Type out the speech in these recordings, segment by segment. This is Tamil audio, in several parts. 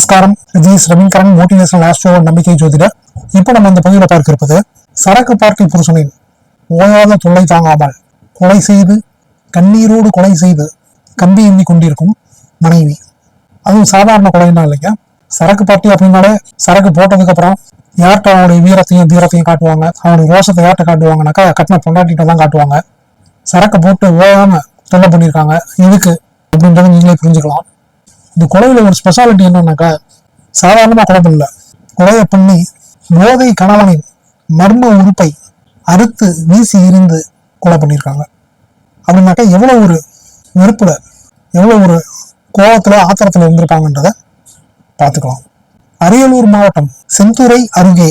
நமஸ்காரம். இது ரவீந்திரன் மோட்டிவேஷனல் ஆஸ்ட்ரோ நம்பிக்கை ஜோதிடர் இப்போ நம்ம இந்த பகுதியில் பார்க்க இருப்பது சரக்கு பார்ட்டி புருஷனின் ஓயாத தொல்லை தாங்காமல் கொலை செய்து கண்ணீரோடு கொலை செய்து கம்பி எண்ணி கொண்டிருக்கும் மனைவி. அதுவும் சாதாரண கொலைன்னா இல்லைங்க. சரக்கு பார்ட்டி அப்படின்னாலே சரக்கு போட்டதுக்கு அப்புறம் யார்கிட்ட அவனுடைய வீரத்தையும் தீரத்தையும் காட்டுவாங்க? அவனுடைய ரோஷத்தை யார்கிட்ட காட்டுவாங்கனாக்கா கட்டின பொண்டாட்டிகிட்ட தான் காட்டுவாங்க. சரக்கு போட்டு ஓயாம தொல்லை பண்ணியிருக்காங்க இதுக்கு அப்படின்றத நீங்களே புரிஞ்சுக்கலாம். இந்த கொலையில ஒரு ஸ்பெஷாலிட்டி என்னன்னாக்கா சாதாரணமா கொலை பண்ணல கொலையை பண்ணி போதை கணவனின் மர்ம உறுப்பை அறுத்து வீசி இருந்து கொலை பண்ணியிருக்காங்க. அப்படின்னாக்கா எவ்வளவு ஒரு வெறுப்புல எவ்வளவு ஒரு கோபத்தில் ஆத்திரத்துல இருந்திருக்காங்கன்றதை பார்த்துக்கலாம். அரியலூர் மாவட்டம் செந்தூரை அருகே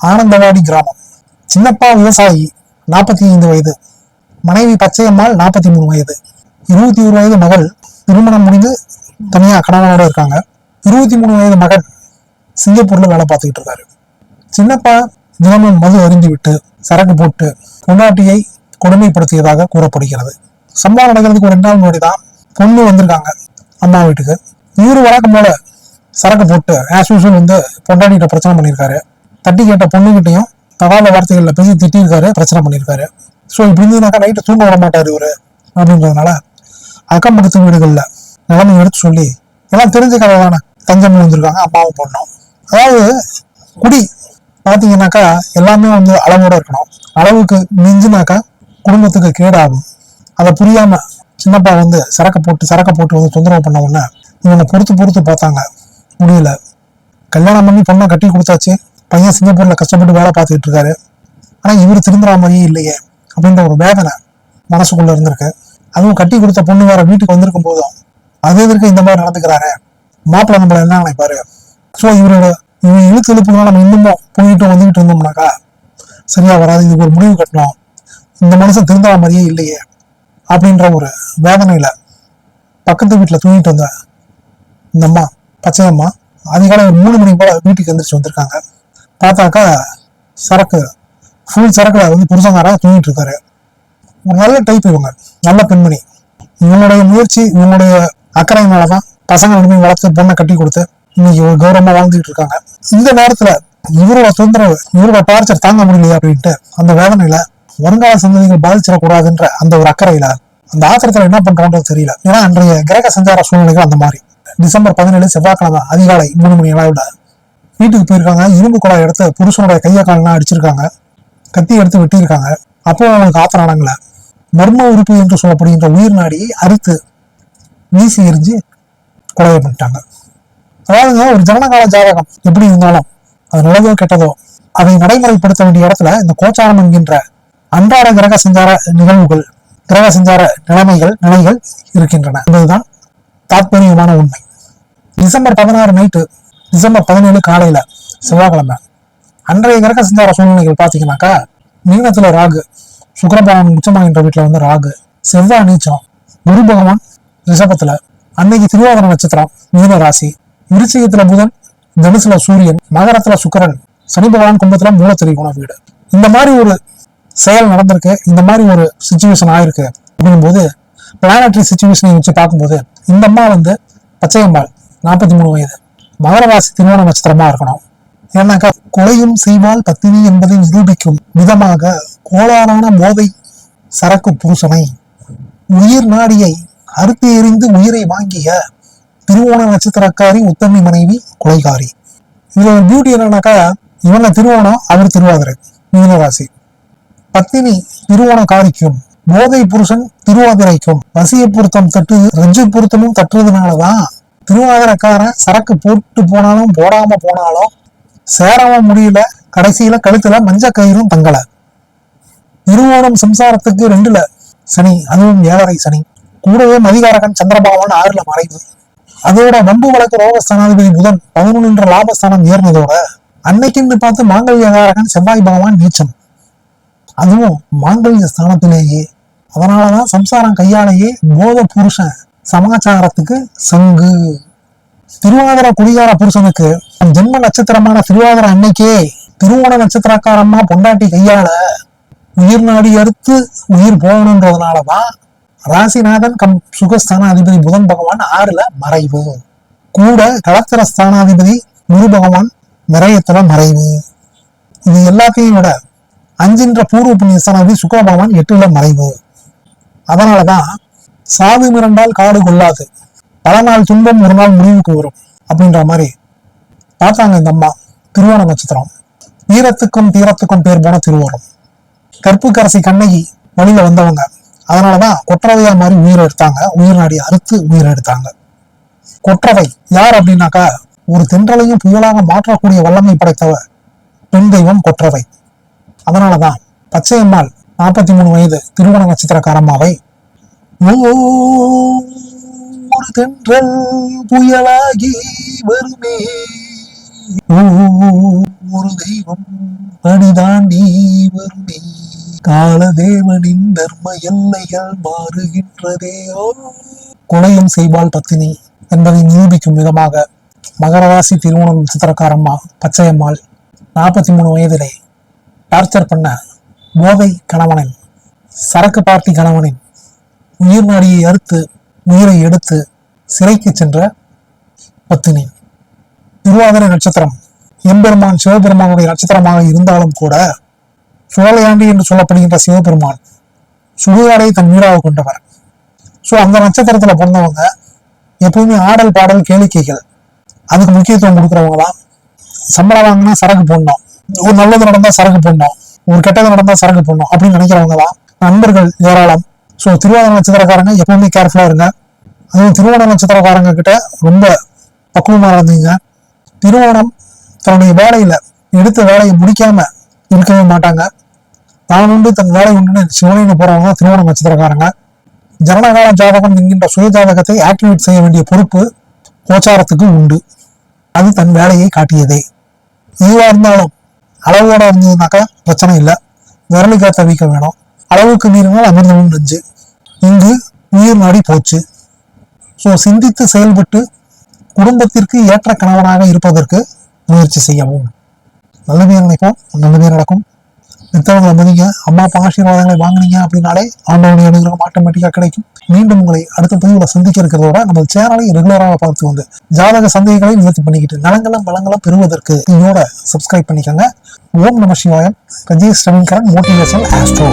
ஆனந்தவாடி கிராமம். சின்னப்பா விவசாயி நாற்பத்தி ஐந்து வயது. மனைவி பச்சையம்மாள் நாற்பத்தி மூணு வயது. இருபத்தி ஒரு வயது மகள் திருமணம் முடிந்து தனியாக கணவனோட இருக்காங்க. இருபத்தி மூணு வயது மகன் சிங்கப்பூர்ல வேலை பார்த்துக்கிட்டு இருக்காரு. சின்னப்பா தினமும் மது அருந்தி விட்டு சரக்கு போட்டு பொண்டாட்டியை கொடுமைப்படுத்தியதாக கூறப்படுகிறது. சம்பவம் நடக்கிறதுக்கு ஒரு ரெண்டு நாள் முன்னாடி தான் பொண்ணு வந்திருக்காங்க அம்மா வீட்டுக்கு. இவரு வழக்கம் போல சரக்கு போட்டு ஆஸ் யூஷுவல் வந்து பொண்டாட்டிகிட்ட பிரச்சனை பண்ணியிருக்காரு. தட்டி கேட்ட பொண்ணுகிட்டையும் தகாத வார்த்தைகளில் பேசி திட்டியிருக்காரு பிரச்சனை பண்ணியிருக்காரு. ஸோ இப்படி இருந்ததுனாக்கா நைட்டு தூங்க விட மாட்டார் இவர் அப்படின்றதுனால அக்கம் பக்கத்து வீடுகளில் நிலைமை எடுத்து சொல்லி எல்லாம் தெரிஞ்ச கதை தானே தஞ்சம் வந்திருக்காங்க அம்மாவும் பொண்ணும். அதாவது குடி பார்த்தீங்கன்னாக்கா எல்லாமே வந்து அளவோட இருக்கணும். அளவுக்கு மிஞ்சினாக்கா குடும்பத்துக்கு கேடாகும். அதை புரியாம சின்னப்பா வந்து சரக்கு போட்டு சரக்கு போட்டு வந்து தொந்தரவு பண்ண உடனே இவனை பொறுத்து பொறுத்து பார்த்தாங்க. முடியல. கல்யாணம் பண்ணி பொண்ணை கட்டி கொடுத்தாச்சு. பையன் சிங்கப்பூர்ல கஷ்டப்பட்டு வேலை பார்த்துக்கிட்டு இருக்காரு. ஆனா இவர் திருந்துற மாதிரியே இல்லையே அப்படின்ற ஒரு வேதனை மனசுக்குள்ள இருந்திருக்கு. அதுவும் கட்டி கொடுத்த பொண்ணு வேற வீட்டுக்கு வந்திருக்கும் போதும் அது எதற்கு இந்த மாதிரி நடந்துக்கிறாரு. மாப்பிள்ளை நம்மள என்ன நினைப்பாரு? ஸோ இவரோட இவன் இழுத்து இழுப்புலாம் நம்ம இன்னமும் போயிட்டு வந்துகிட்டு இருந்தோம்னாக்கா சரியா வராது. இதுக்கு ஒரு முடிவு கட்டணும். இந்த மனுஷன் திருந்தா மாதிரியே இல்லையே அப்படின்ற ஒரு வேதனையில பக்கத்து வீட்டில் தூங்கிட்டு வந்த இந்த அம்மா பச்சையம்மா அதிகாலை ஒரு மூணு மணி போல வீட்டுக்கு எந்திரிச்சு வந்திருக்காங்க. பார்த்தாக்கா சரக்கு ஃபுல் சரக்குல வந்து புருஷங்காராக தூங்கிட்டு இருக்காரு. ஒரு நல்ல டைப் இவங்க. நல்ல பெண்மணி. இவங்களுடைய முயற்சி இவங்களுடைய அக்கறையினாலதான் பசங்க ரெண்டுமே வளர்த்து பொண்ணை கட்டி கொடுத்து இன்னைக்கு ஒரு கௌரவமா வாழ்ந்துட்டு இருக்காங்க. இந்த நேரத்துல இவரோட தொந்தரவு இவரோட டார்ச்சர் தாங்க முடியலையா அப்படின்ட்டு அந்த வேதனையில வருங்கால சந்ததிகள் பாதிச்சிடக்கூடாதுன்ற அந்த ஒரு அக்கறையில அந்த ஆத்திரத்துல என்ன பண்றோன்றது தெரியல. ஏன்னா அன்றைய கிரக சஞ்சார சூழ்நிலைகள் அந்த மாதிரி. டிசம்பர் பதினேழு செவ்வாய்க்கிழமை அதிகாலை மூணு மணி அளவுல வீட்டுக்கு போயிருக்காங்க. இரும்பு குழாய் எடுத்து புருஷனுடைய கையை காலெல்லாம் அடிச்சிருக்காங்க. கத்தி எடுத்து வெட்டியிருக்காங்க. அப்போ அவங்களுக்கு ஆத்திரம் அடங்கல மர்ம உறுப்பு என்று சொல்லப்படுகின்ற உயிர் நாடியை அறுத்து வீசி எரிஞ்சு கொலை பண்ணிட்டாங்க. அதாவதுங்க ஒரு ஜனனகால ஜாதகம் எப்படி இருந்தாலும் அது நல்லதோ கெட்டதோ அதை நடைமுறைப்படுத்த வேண்டிய இடத்துல இந்த கோச்சாரம் என்கின்ற அன்றாட கிரக சஞ்சார நிகழ்வுகள் கிரக சஞ்சார நிலைமைகள் நிலைகள் இருக்கின்றன. என்பதுதான் தாத்பரியமான உண்மை. டிசம்பர் பதினாறு நைட்டு டிசம்பர் பதினேழு காலையில செவ்வாய்க்கிழமை. அன்றைய கிரக சஞ்சார சூழ்நிலைகள் பார்த்தீங்கன்னாக்கா மீனத்துல ராகு சுக்கரபகவான் உச்சமாகின்ற வீட்டுல வந்து ராகு செவ்வாய் நீச்சம் குரு பகவான் ரிஷபத்துல. அன்னைக்கு திருவாதிரை நட்சத்திரம் மீன ராசி. விருச்சிகத்துல புதன் தனுசுல சூரியன் மகரத்துல சுக்கரன் சனி பகவான் கும்பத்துல மூலத்திரிகோண வீடு. இந்த மாதிரி ஒரு செயல் நடந்திருக்கு இந்த மாதிரி ஒரு சுச்சுவேஷன் ஆயிருக்கு. அப்படிங்கும்போது பிளானட்ரி சுச்சுவேஷனை வச்சு பார்க்கும்போது இந்த அம்மா வந்து பச்சையம்மாள் நாற்பத்தி மூணு வயது. மகர ராசி திருவோண நட்சத்திரமா இருக்கணும். ஏன்னாக்கா கொலையும் செய்வால் பத்தினி என்பதை நிரூபிக்கும் விதமாக கோளாறான போதை சரக்கு புருஷனை உயிர் நாடியை அறுத்து எறிந்து உயிரை வாங்கிய திருவோண நட்சத்திரக்காரி உத்தமி மனைவி கொலைகாரி. இதுல ஒரு பியூட்டி என்னன்னாக்கா இவங்க திருவோணம் அவர் திருவாதிரை மீனராசி. பத்தினி திருவோண காரிக்கும் போதை புருஷன் திருவாதிரைக்கும் வசிய பொருத்தம் தட்டு ரஜு பொருத்தமும் தட்டுறதுனாலதான் திருவாதிரைக்காரன் சரக்கு போட்டு போனாலும் போடாம போனாலும் சேரவும் முடியல கடைசியில கழுத்துல மஞ்ச கயிறும் தங்கல. திருவோணம் சம்சாரத்துக்கு ரெண்டுல சனி அதுவும் ஏழரை சனி. கூடவே மதிகாரகன் சந்திரபாவன் ஆறுல மறைவு. அதோட வம்பு வழக்கு ரோகஸ்தானாதிபதி புதன் பதினொன்று லாபஸ்தானம் ஏறினதோட அன்னைக்குன்னு பார்த்து மாங்கல்யகாரகன் செவ்வாய் பகவான் நீச்சம். அதுவும் மாங்கல்ய ஸ்தானத்திலேயே. அதனாலதான் சம்சாரம் கையாலேயே போத புருஷன் சமாச்சாரத்துக்கு சங்கு. திருவாதிர குடிகார புருஷனுக்கு ஜென்ம நட்சத்திரமான திருவாதிர அன்னைக்கே திருவோண நட்சத்திரக்காரம்மா பொண்டாட்டி கையால உயிர் நாடி அறுத்து உயிர் போகணுன்றதுனாலதான் ராசிநாதன் கம் சுகஸ்தானாதிபதி புதன் பகவான் ஆறுல மறைவு. கூட கலத்திர ஸ்தானாதிபதி குரு பகவான் விரயத்துல மறைவு. இது எல்லாத்தையும் விட அஞ்சின்ற பூர்வ புண்ணிய ஸ்தானாதிபதி சுக்கர பகவான் எட்டுல மறைவு. அதனாலதான் சாது மிரண்டால் காடு கொள்ளாது. பல நாள் துன்பம் ஒரு நாள் முடிவுக்கு வரும் அப்படின்ற மாதிரி பார்த்தாங்க இந்த அம்மா திருவோண நட்சத்திரம். வீரத்துக்கும் தீரத்துக்கும் பேர் போன திருவோணம். கற்புக்கரசி கண்ணகி வழியில வந்தவங்க. அதனாலதான் கொற்றவையா மாதிரி உயிர் எடுத்தாங்க. உயிர் நாடி அறுத்து உயிர் எடுத்தாங்க. கொற்றவை யார் அப்படின்னாக்கா ஒரு தென்றலையும் புயலாக மாற்றக்கூடிய வல்லமை படைத்தவ பெண் தெய்வம் கொற்றவை. அதனாலதான் பச்சையம்மாள் நாற்பத்தி மூணு வயது திருவண நட்சத்திரக்காரம்மாவை ஓ ஒரு தென்றல் புயலாகி வருமே ஒரு தெய்வம் அடிதாண்டி வருமே காலதேவனின் தர்ம எல்லைகள் மாறுகின்றதேயோ? கொலையும் செய்வாள் பத்தினி என்பதை நிரூபிக்கும் விதமாக மகரராசி திருவோணம் நட்சத்திரக்காரம்மா பச்சையம்மாள் நாற்பத்தி மூணு வயதிலே டார்ச்சர் பண்ண போதை கணவனின் சரக்கு பார்ட்டி கணவனின் உயிர் நாடியை அறுத்து உயிரை எடுத்து சிறைக்கு சென்ற பத்தினி. திருவாதிரை நட்சத்திரம் எம்பெருமான் சிவபெருமானுடைய நட்சத்திரமாக இருந்தாலும் கூட சோழையாண்டி என்று சொல்லப்படுகின்ற சிவபெருமான் சுடுகாடை தன் வீடாக கொண்டவர். ஸோ அந்த நட்சத்திரத்தில் பிறந்தவங்க எப்பவுமே ஆடல் பாடல் கேளிக்கைகள் அதுக்கு முக்கியத்துவம் கொடுக்குறவங்க தான் சம்பளம் வாங்கினா சரக்கு போடணும். ஒரு நல்லது நடந்தால் சரக்கு போடணும். ஒரு கெட்டது நடந்தால் சரக்கு போடணும் அப்படின்னு நினைக்கிறவங்க தான் நண்பர்கள் ஏராளம். ஸோ திருவாதிரை நட்சத்திரக்காரங்க எப்பவுமே கேர்ஃபுல்லாக இருங்க. அதுவும் திருவோண நட்சத்திரக்காரங்க கிட்ட ரொம்ப பக்குவமாக இருந்தீங்க. திருவோணம் தன்னுடைய வேலையில் எடுத்த வேலையை முடிக்காம இருக்கவே மாட்டாங்க. தான் உண்டு தன் வேலை உண்டுன்னு சிவனைன்னு போறவங்க தான் திருவோண நட்சத்திரக்காரங்க ஜனனகால ஜாதகம் என்கின்ற சுய ஜாதகத்தை ஆக்டிவேட் செய்ய வேண்டிய பொறுப்பு கோச்சாரத்துக்கு உண்டு. அது தன் வேலையை காட்டியதே. இதுவா இருந்தாலும் அளவோட இருந்ததுனாக்கா பிரச்சனை இல்லை. விரலுக்கு தவிக்க வேணும். அளவுக்கு மீறினால் அமிர்தமும் நெஞ்சு. இங்கு உயிர் நாடி போச்சு. ஸோ சிந்தித்து செயல்பட்டு குடும்பத்திற்கு ஏற்ற கணவனாக இருப்பதற்கு முயற்சி செய்யவும். நல்லதே நினைப்போம் நல்லதே நடக்கும். மித்தவங்களை மதிங்க. அம்மா அப்பா ஆசீர்வாதங்களை வாங்குனீங்க அப்படின்னாலே ஆண்டவனுடைய அனுகிரகம் ஆட்டோமேட்டிக்காக கிடைக்கும். மீண்டும் உங்களை அடுத்த பதிவுல சந்திக்க இருக்கிறதோட நம்ம சேனலை ரெகுலராக பார்த்து வந்து ஜாதக சந்தேகங்களை நிவர்த்தி பண்ணிக்கிட்டு நலங்களும் பலங்களும் பெறுவதற்கு இதோட சப்ஸ்கிரைப் பண்ணிக்கோங்க. ஓம் நம சிவாயம். Rajesh Ravinkaran motivation astro